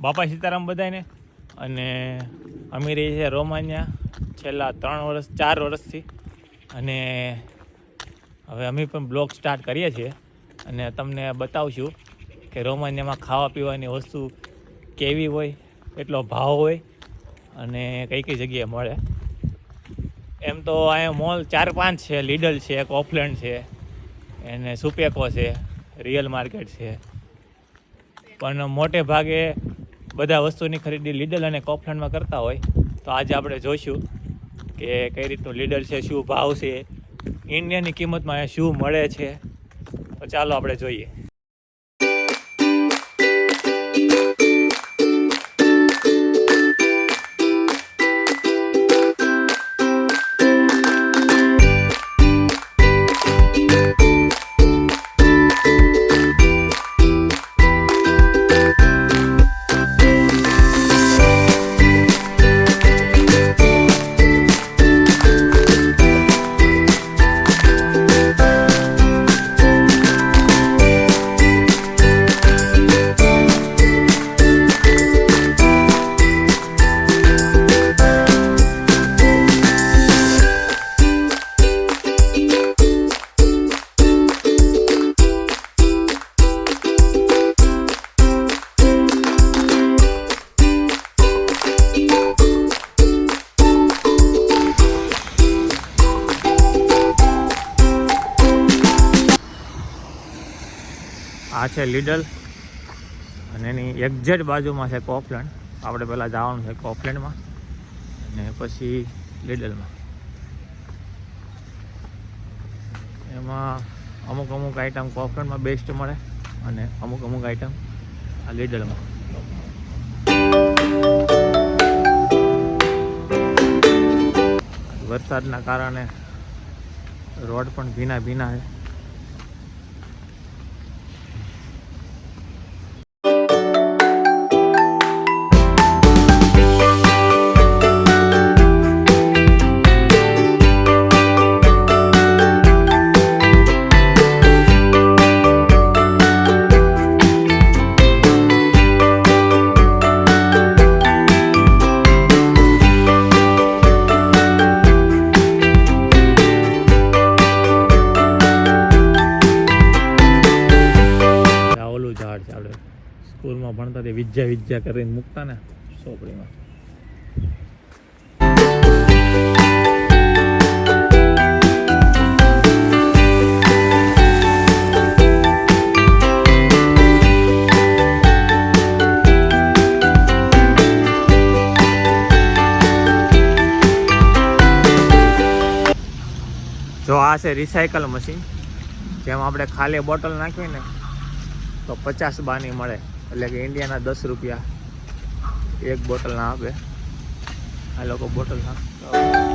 બાપા સીતારામ બધાને અને અમે રહીએ છે રોમાન્યા છેલ્લા ત્રણ વર્ષ, ચાર વર્ષથી. અને હવે અમે પણ બ્લોગ સ્ટાર્ટ કરીએ છીએ. અને તમને બતાવશું કે રોમાન્યામાં ખાવા પીવાની વસ્તુ કેવી હોય, કેટલો ભાવ હોય અને કઈ કઈ જગ્યાએ મળે. એમ તો અહીંયા મોલ ચાર પાંચ છે, લીડલ છે, એક ઓફલેન્ડ છે, એને સુપેકો છે, રિયલ માર્કેટ છે. પણ મોટે ભાગે બધા વસ્તુની ખરીદી લીડલ અને કોફલેન્ડમાં કરતા હોય, તો આજે આપણે જોઈશું કે કઈ રીતનું લીડલ છે, શું ભાવ છે, ઇન્ડિયાની કિંમતમાં શું મળે છે. તો ચાલો આપણે જોઈએ. છે લીડલ. અને એની એક્ઝેટ બાજુમાં છે કોપલેન્ડ. આપણે પહેલાં જવાનું છે કોફલેન્ડમાં અને પછી લીડલમાં. એમાં અમુક અમુક આઈટમ કોફલેન્ડમાં બેસ્ટ મળે અને અમુક અમુક આઈટમ આ લીડલમાં. વરસાદના કારણે રોડ પણ ભીના ભીના છે. તે વિદ્યા કરીને મૂકતા ને સોપડીમાં. જો આ છે રિસાયકલ મશીન જેમ આપણે ખાલી બોટલ નાખવી ને તો પચાસ બાની મળે. એટલે કે ઇન્ડિયાના દસ રૂપિયા એક બોટલના આપે. આ લોકો બોટલ નાખતા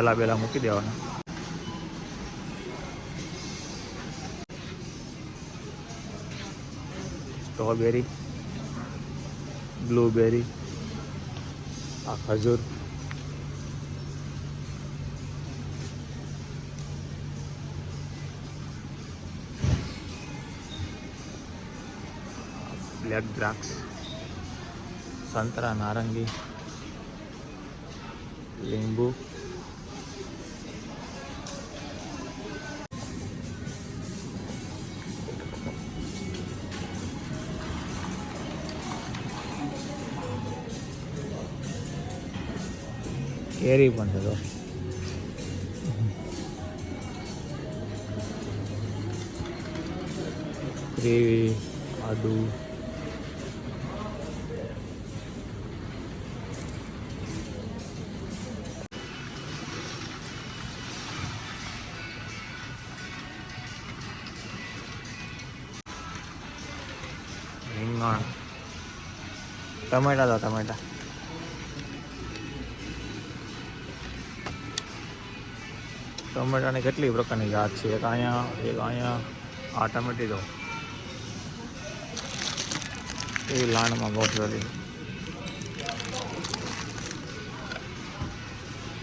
પહેલાં પહેલાં મૂકી દેવાના. સ્ટ્રોબેરી બ્લુબેરી આ ખજૂર. બ્લેક દ્રાક્ષ સંતરા નારંગી લીંબુ ఏరి పంటలు గ్రేవీ అడు રીંગણ ટમેટા તો ટમેટા ટમેટાની કેટલી પ્રકારની જાત છે? એક અહીંયા એક અહીંયા. આ ટમેટી તો. એ લાણમાં ગોઠવેલી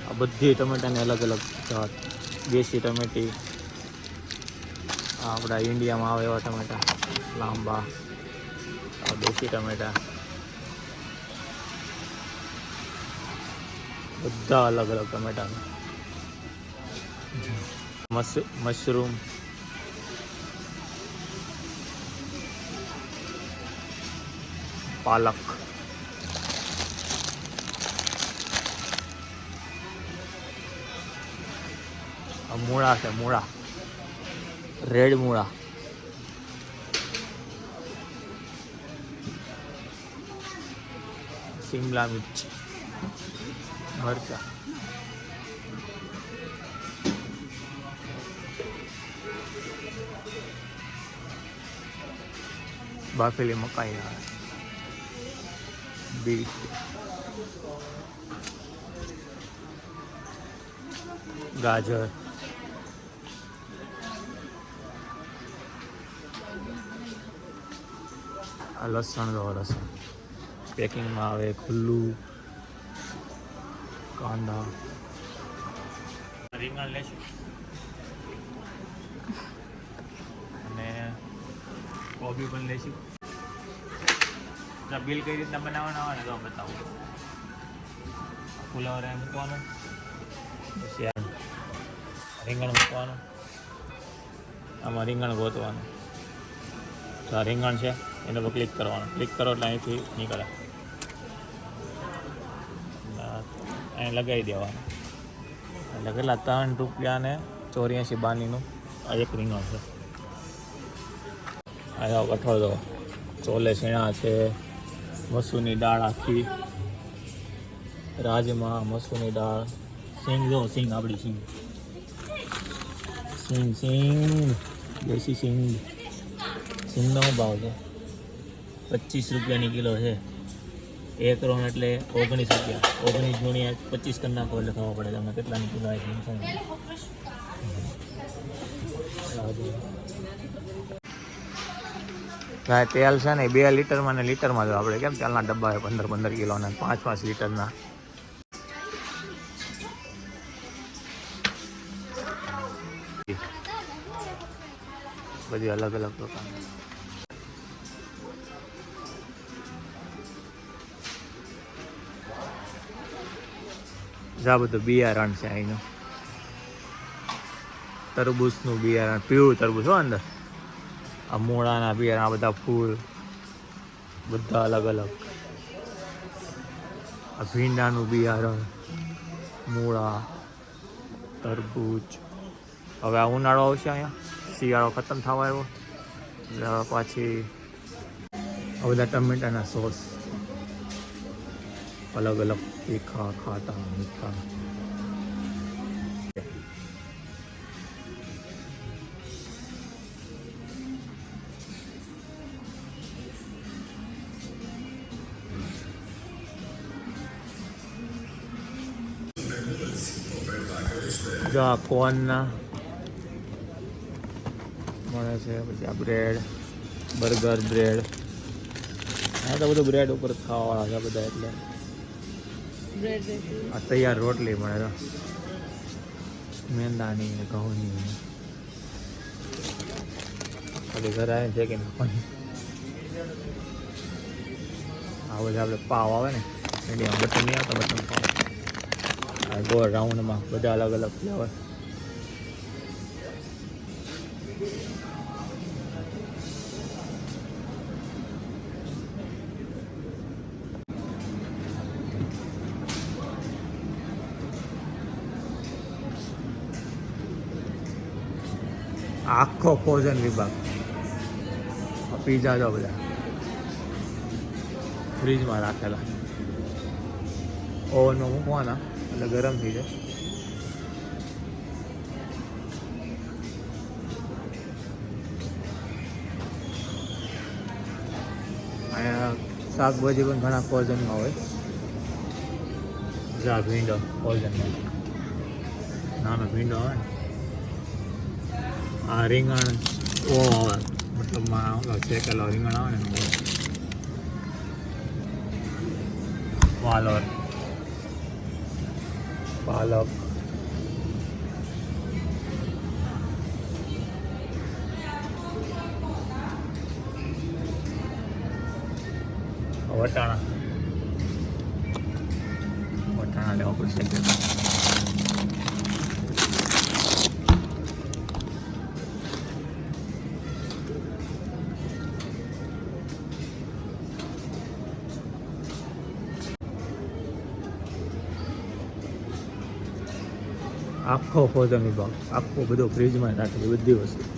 આ બધી ટમેટાની અલગ અલગ જાત. દેશી ટમેટી. આપણા ઇન્ડિયામાં આવે એવા ટમેટા. લાંબા. દેશી ટમેટા. બધા અલગ અલગ ટમેટા મશરૂમ. પાલક. મૂળા છે મૂળા. રેડ મૂળા. શિમલા મિર્ચ. મરચા. બાફેલી મકાઈ બીટ ગાજર આ લસણ જો લસણ પેકિંગમાં આવે ખુલ્લું કાંદા રીંગણ લેશું અને કોબી પણ લેશું. બિલ કઈ રીતના બનાવવાના હોય ને તો બતાવો. ફુલાવર એમ મૂકવાનું. પછી રીંગણ મૂકવાનું. આમાં રીંગણ ગોતવાનું. તો આ રીંગણ છે, એના પર ક્લિક કરવાનું. ક્લિક કરો એટલે અહીંથી નીકળે. અહીં લગાવી દેવાનું. એટલે કેટલા? ત્રણ રૂપિયા ને ચોર્યાસી બાનીનું આ એક રીંગણ છે. આ કઠોળ ચોલે શેણા છે મસૂરની દાળ આખી. રાજમા મસૂરની દાળ. સિંગ જો સિંગ આપણી સિંગ. સિંગ સિંગ. દેશી સિંગ. સિંગનો ભાવ છે. પચીસ રૂપિયાની કિલો છે. એક રોન એટલે ઓગણીસ રૂપિયા. ઓગણીસ ગુણ્યા પચીસ નાખો એટલે ખબર પડે. તમને કેટલાની કિલો આવી સિંગ છે હા, તેલ છે ને બે લીટરમાં ને લીટરમાં જો આપણે કેમ તેલના ડબ્બા હોય પંદર પંદર કિલોના પાંચ પાંચ લીટરના. બધી અલગ અલગ પ્રકારની. જા બધું બિયારણ છે અહીંનું. તરબૂચનું બિયારણ, પીળું તરબૂચ હો અંદર. આ મૂળાના બિયારણા બધા ફૂલ, બધા અલગ અલગ. આ ભીંડાનું બિયારણ, મૂળા, તરબૂચ. હવે આ ઉનાળો આવશે અહીંયા. શિયાળો ખતમ થવા આવ્યો. પાછી આ બધા ટમેટાના સોસ. અલગ અલગ તીખા ખાટા મીઠા. જો આ કોર્નના મળે છે પછી આ બ્રેડ બર્ગર બ્રેડ આ તો બધું બ્રેડ ઉપર ખાવાવાળા છે બધા એટલે. આ તૈયાર રોટલી મળે તો. મેંદાની ને ઘઉંની ખાલી ઘરે આવીને છે કે નાખવાની. આ બધા આપણે પાવ આવે ને એની બટન નહીં આવતા બટન પાવ. ગોળ રાઉન્ડમાં બધા અલગ અલગ ફ્લેવર. આખો ફ્રોઝન વિભાગ. પીઝા જો બધા. ફ્રીજમાં રાખેલા. ઓવનમાં મૂકવાના. એટલે ગરમ થઈ જાય. અહીંયા શાકભાજી પણ ઘણા પોઝનમાં હોય. જા, ભીંડો પોઝનમાં નાનો ભીંડો હોય ને. આ રીંગણ ઓ આવે. મતલબ ઓલો શેકેલો રીંગણ આવે ને. વાલોર. પાલક આખો ફોજોની બોક્સ આખો બધો ફ્રીજમાં રાખેલી બધી વસ્તુ.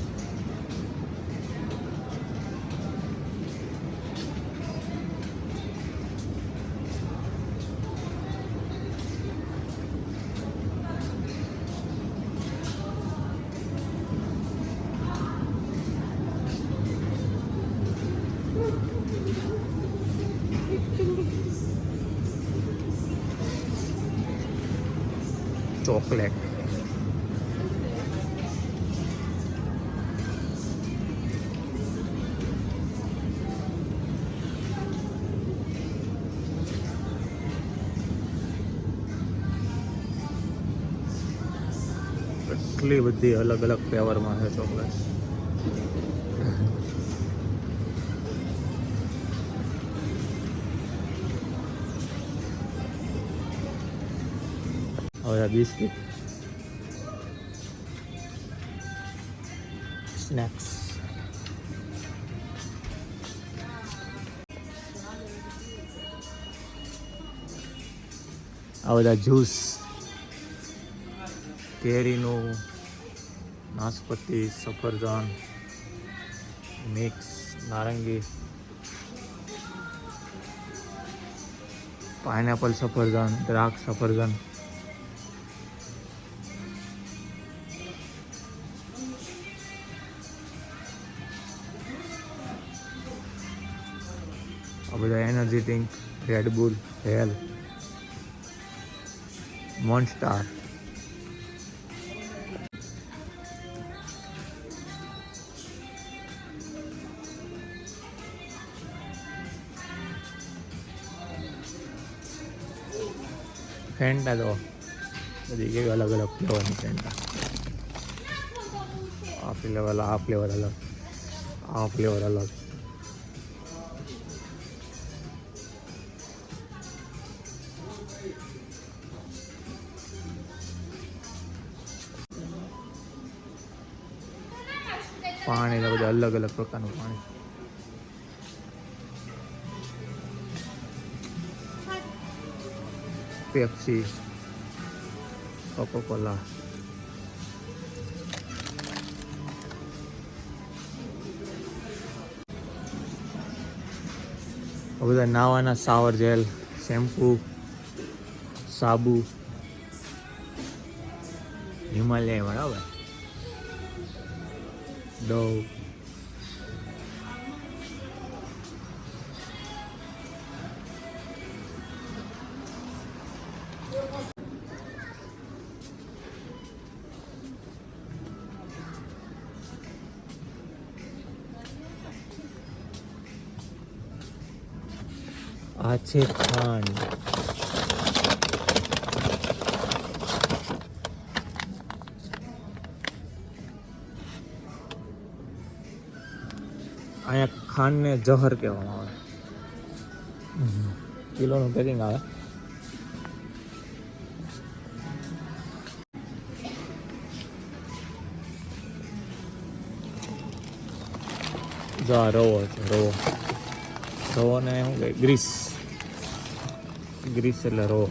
એટલી બધી અલગ અલગ ફ્લેવરમાં છે ચોકલેટ. હવે આ બિસ્કીટ. સ્નેક્સ આ બધા જ્યુસ કેરીનું નાશપતિ, સફરજન, મિક્સ, નારંગી, પાઇનેપલ સફરજન, દ્રાક્ષ સફરજન. આ બધા energy drink Red Bull Hell Monster Fanta તો બધી કેવી અલગ અલગ ફ્લેવરની ફેન્ટા આ ફ્લેવર આ ફ્લેવર અલગ આ ફ્લેવર અલગ પાણી ને બધું અલગ અલગ પ્રકારનું પાણી પેપ્સી કોકોકોલા આ બધા નાવાના શાવર જેલ શેમ્પૂ સાબુ હિમાલય બરાબર ડવ આ છે ખાંડ અહીંયા ખાંડને જહર કહેવામાં આવે. કિલોનું પેકિંગ આવે. જો આ રવો છે, રવો. રવોને શું કહે ગ્રીસ. ગ્રીસ એટલે રવો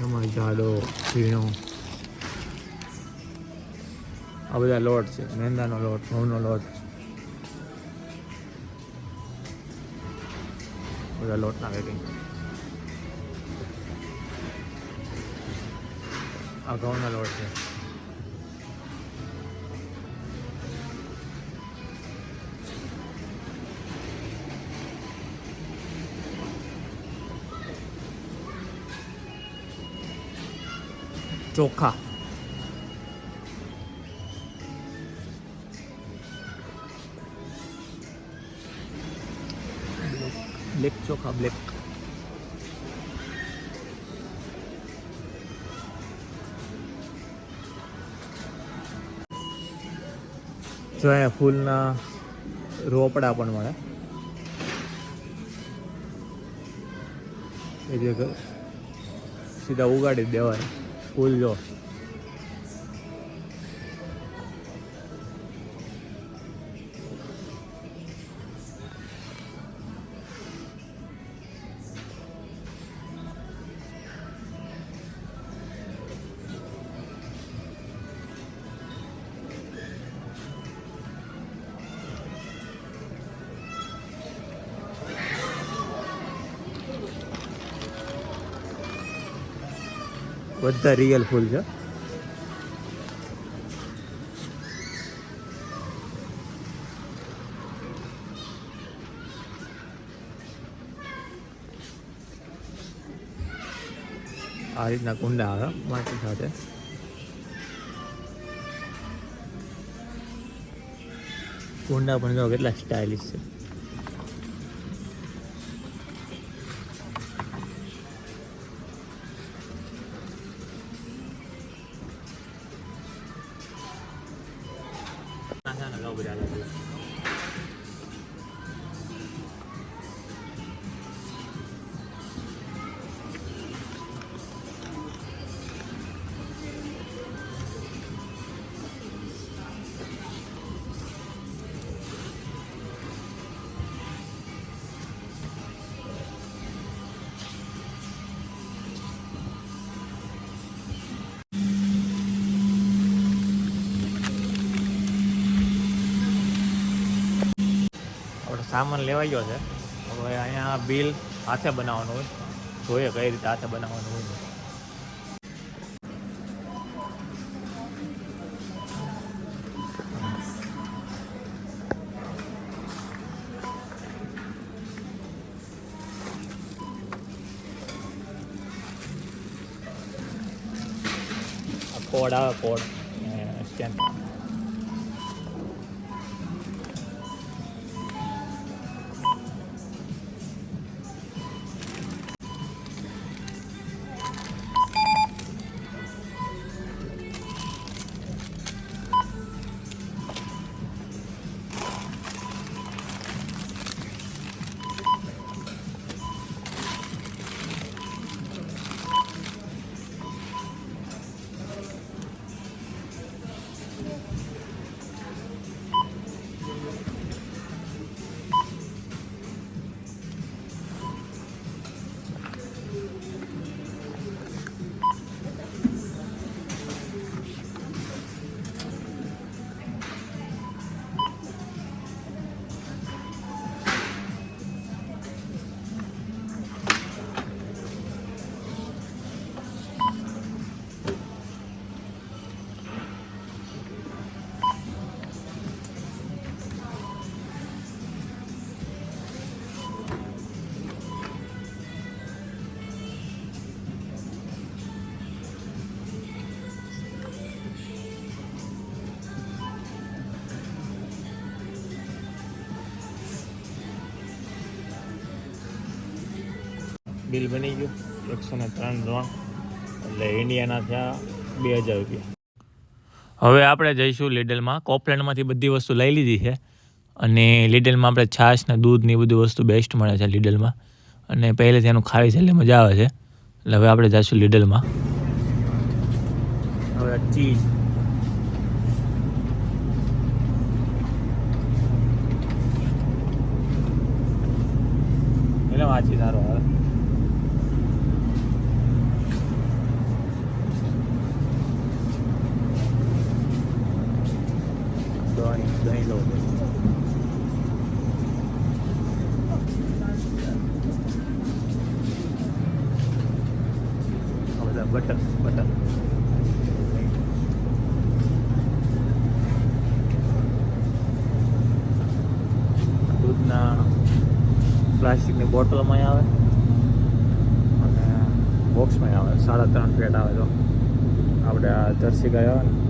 એમાં જાડો ઝીણો આ બધા લોટ છે મેંદાનો લોટ ઘઉંનો લોટ બધા લોટના પેકિંગ આ ઘઉંનો લોટ છે ચોખા બ્લેક ચોખા બ્લેક જો અહીંયા ફૂલના રોપડા પણ મળે. એ જે સીધા ઉગાડી જ Julio. બધા રિયલ ફૂલ છે. આ રીતના કુંડા આવે, માટી સાથે. કુંડા પણ જો કેટલા સ્ટાઇલિશ છે. નાના નાના બધા અલગ સામાન લેવાઈ ગયો છે. હવે અહીંયા બિલ હાથે બનાવવાનું હોય. જોઈએ કઈ રીતે હાથે બનાવવાનું હોય. કોડ આવે કોડ બિલ બની ગયું. એકસો ને ત્રણ ત્રણ એટલે ઇન્ડિયાના થયા બે હજાર રૂપિયા. હવે આપણે જઈશું લીડલમાં. કોપલેન્ડમાંથી બધી વસ્તુ લઈ લીધી છે. અને લીડલમાં આપણે છાશ ને દૂધ ને બધી વસ્તુ બેસ્ટ મળે છે લીડલમાં. અને પહેલેથી એનું ખાવી છે એટલે મજા આવે છે. એટલે હવે આપણે જઈશું લીડલમાં. હવે ચીઝ. એટલે વાંચી સારો આવે. દહીં લો બધા બટર બટર દૂધના પ્લાસ્ટિકની બોટલમાં આવે. અને બોક્સમાં આવે. સાડા ત્રણ પેટ આવે તો આપણે આ જર્સી ગાય આવે ને.